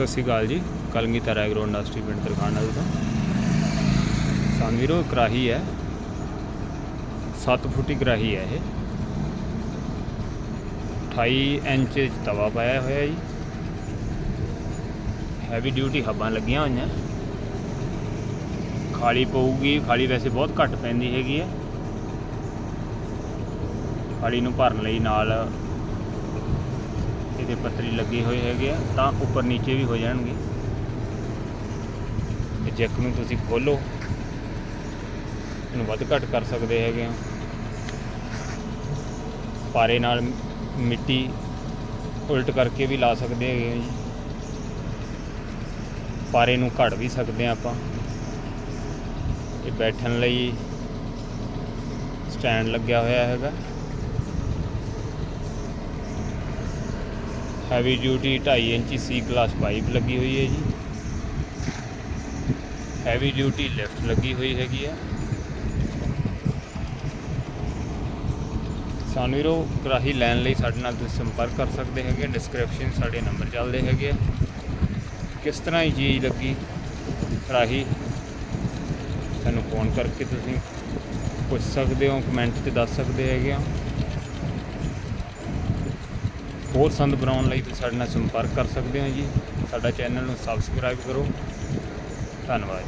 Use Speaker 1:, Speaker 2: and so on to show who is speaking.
Speaker 1: ਸਤਿ ਸ਼੍ਰੀ ਅਕਾਲ ਜੀ। Kalgidhar agro industry ਪਿੰਡ ਤਰਖਾਣਾ ਤੋਂ। ਸਾਨੂੰ ਵੀਰੋ ਕਰਾਹੀ ਹੈ। 7 ਫੁੱਟੀ ਕਰਾਹੀ ਹੈ ਇਹ। 28 ਇੰਚ ਤਵਾ ਪਾਇਆ ਹੋਇਆ ਜੀ। ਹੈਵੀ ਡਿਊਟੀ ਹੱਬਾਂ ਲੱਗੀਆਂ ਹੋਈਆਂ। ਖਾਲੀ ਪਊਗੀ, ਖਾਲੀ ਵੈਸੇ ਬਹੁਤ ਘੱਟ ਪੈਂਦੀ ਹੈਗੀ ਹੈ। ਖਾਲੀ ਨੂੰ ਭਰਨ ਲਈ ਨਾਲ ਇਹਦੇ ਪੱਤਰੀ ਲੱਗੇ ਹੋਏ ਹੈਗੇ ਆ, ਤਾਂ ਉੱਪਰ ਨੀਚੇ ਵੀ ਹੋ ਜਾਣਗੇ। ਇਹ ਜੈਕ ਨੂੰ ਤੁਸੀਂ ਖੋਲੋ। ਇਹਨੂੰ ਵੱਧ ਘੱਟ ਕਰ ਸਕਦੇ ਹੈਗੇ ਆ। ਪਾਰੇ ਨਾਲ ਮਿੱਟੀ ਉਲਟ ਕਰਕੇ ਵੀ ਲਾ ਸਕਦੇ ਹੈਗੇ ਆ ਜੀ। ਪਾਰੇ ਨੂੰ ਘੜ ਵੀ ਸਕਦੇ ਆ ਆਪਾਂ। ਇਹ ਬੈਠਣ ਲਈ ਸਟੈਂਡ ਲੱਗਿਆ ਹੋਇਆ ਹੈਗਾ। ਹੈਵੀ ਡਿਊਟੀ 2.5 ਇੰਚੀ ਸੀ ਕਲਾਸ ਪਾਈਪ ਲੱਗੀ ਹੋਈ ਹੈ ਜੀ। ਹੈਵੀ ਡਿਊਟੀ ਲਿਫਟ ਲੱਗੀ ਹੋਈ ਹੈਗੀ ਆ ਸਾਨੂੰ ਵੀਰੋ ਕਰਾਹੀ ਲੈਣ ਲਈ ਸਾਡੇ ਨਾਲ ਤੁਸੀਂ ਸੰਪਰਕ ਕਰ ਸਕਦੇ ਹੈਗੇ ਡਿਸਕ੍ਰਿਪਸ਼ਨ ਸਾਡੇ ਨੰਬਰ ਚੱਲਦੇ ਹੈਗੇ ਆ। ਕਿਸ ਤਰ੍ਹਾਂ ਹੀ ਚੀਜ਼ ਲੱਗੀ? ਕਰਾਹੀ ਸਾਨੂੰ ਫੋਨ ਕਰਕੇ ਤੁਸੀਂ ਪੁੱਛ ਸਕਦੇ ਹੋ ਕਮੈਂਟ 'ਤੇ ਦੱਸ ਸਕਦੇ ਹੈਗੇ ਆ। ਹੋਰ ਸੰਦ ਬਣਾਉਣ ਲਈ ਤੁਸੀਂ ਸਾਡੇ ਨਾਲ ਸੰਪਰਕ ਕਰ ਸਕਦੇ ਹੋ ਜੀ। ਸਾਡਾ ਚੈਨਲ ਨੂੰ ਸਬਸਕ੍ਰਾਈਬ ਕਰੋ। ਧੰਨਵਾਦ